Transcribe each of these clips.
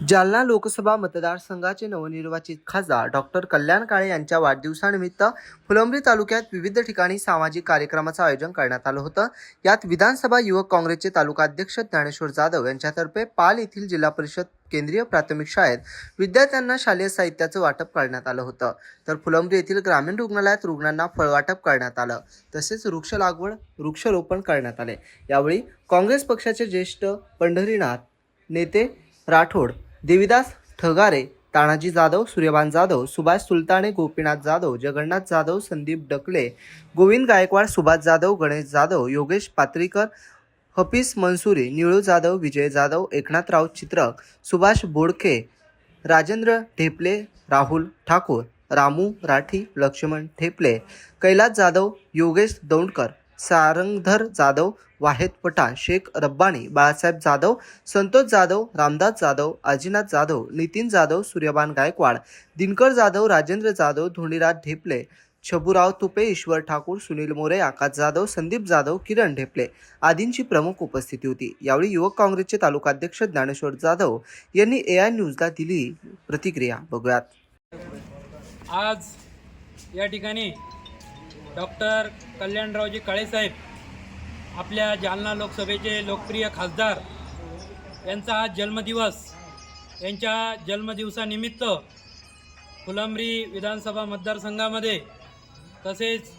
जालना लोकसभा मतदारसंघाचे नवनिर्वाचित खासदार डॉक्टर कल्याण काळे यांच्या वाढदिवसानिमित्त फुलंब्री तालुक्यात विविध ठिकाणी सामाजिक कार्यक्रमाचं आयोजन करण्यात आलं होतं. यात विधानसभा युवक काँग्रेसचे तालुकाध्यक्ष ज्ञानेश्वर जाधव यांच्यातर्फे पाल येथील जिल्हा परिषद केंद्रीय प्राथमिक शाळेत विद्यार्थ्यांना शालेय साहित्याचं वाटप करण्यात आलं होतं. तर फुलंब्री येथील ग्रामीण रुग्णालयात रुग्णांना फळवाटप करण्यात आलं. तसेच वृक्ष लागवड वृक्षारोपण करण्यात आले. यावेळी काँग्रेस पक्षाचे ज्येष्ठ पंढरीनाथ नेते राठोड देविदास ठगारे तानाजी जाधव सूर्यभान जाधव सुभाष सुलताने गोपीनाथ जाधव जगन्नाथ जाधव संदीप डकले गोविंद गायकवाड सुभाष जाधव गणेश जाधव योगेश पात्रीकर हफीस मनसुरी निळू जाधव विजय जाधव एकनाथराव चित्रक सुभाष बोडके राजेंद्र ढेपले राहुल ठाकूर रामू राठी लक्ष्मण ठेपले कैलास जाधव योगेश दौंडकर सारंगधर जाधव वाहेद पठाण शेख रब्बानी बाळासाहेब जाधव संतोष जाधव रामदास जाधव आजीनाथ जाधव नितीन जाधव सूर्यबान गायकवाड दिनकर जाधव राजेंद्र जाधव धोनीराज ढेपले छबुराव तुपे ईश्वर ठाकूर सुनील मोरे आकाश जाधव संदीप जाधव किरण ढेपले आदींची प्रमुख उपस्थिती होती. यावेळी युवक काँग्रेसचे तालुकाध्यक्ष ज्ञानेश्वर जाधव यांनी ए आय न्यूजला दिली प्रतिक्रिया. बघूयात. आज या ठिकाणी डॉक्टर कल्याणरावजी काळेसाहेब आपल्या जालना लोकसभेचे लोकप्रिय खासदार यांचा आज जन्मदिवस. यांच्या जन्मदिवसानिमित्त फुलंब्री विधानसभा मतदारसंघामध्ये तसेच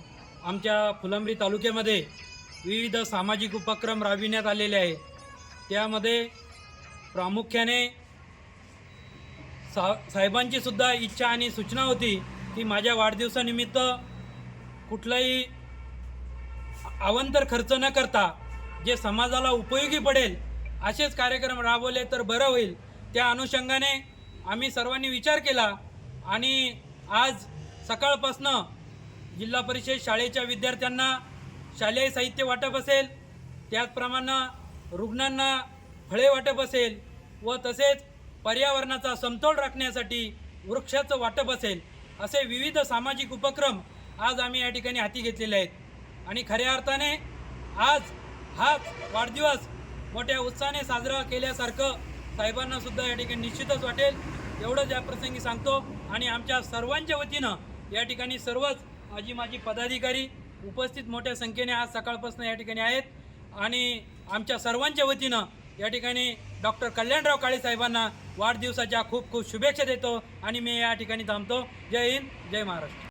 आमच्या फुलंब्री तालुक्यामध्ये विविध सामाजिक उपक्रम राबविण्यात आलेले आहे त्यामध्ये प्रामुख्याने सा साहेबांचीसुद्धा इच्छा आणि सूचना होती की माझ्या वाढदिवसानिमित्त कुठलाही अवंतर खर्च न करता जे समाजाला उपयोगी पडेल असेच कार्यक्रम राबवले तर बरं होईल. त्या अनुषंगाने आम्ही सर्वांनी विचार केला आणि आज सकाळपासनं जिल्हा परिषद शाळेच्या विद्यार्थ्यांना शालेय साहित्य वाटप असेल त्याचप्रमाणे रुग्णांना फळे वाटप असेल व तसेच पर्यावरणाचा समतोल राखण्यासाठी वृक्षाचं वाटप असेल असे विविध सामाजिक उपक्रम आज आम्ही या ठिकाणी हाती घेतलेले आहेत. आणि खऱ्या अर्थाने आज हाच वाढदिवस मोठ्या उत्साहाने साजरा केल्यासारखं साहेबांना सुद्धा या ठिकाणी निश्चितच वाटेल. एवढंच या प्रसंगी सांगतो आणि आमच्या सर्वांच्या वतीनं या ठिकाणी सर्वच माझी माझी पदाधिकारी उपस्थित मोठ्या संख्येने आज सकाळपासून या ठिकाणी आहेत. आणि आमच्या सर्वांच्या वतीनं या ठिकाणी डॉक्टर कल्याणराव काळे साहेबांना वाढदिवसाच्या खूप खूप शुभेच्छा देतो. आणि मी या ठिकाणी थांबतो. जय हिंद जय महाराष्ट्र.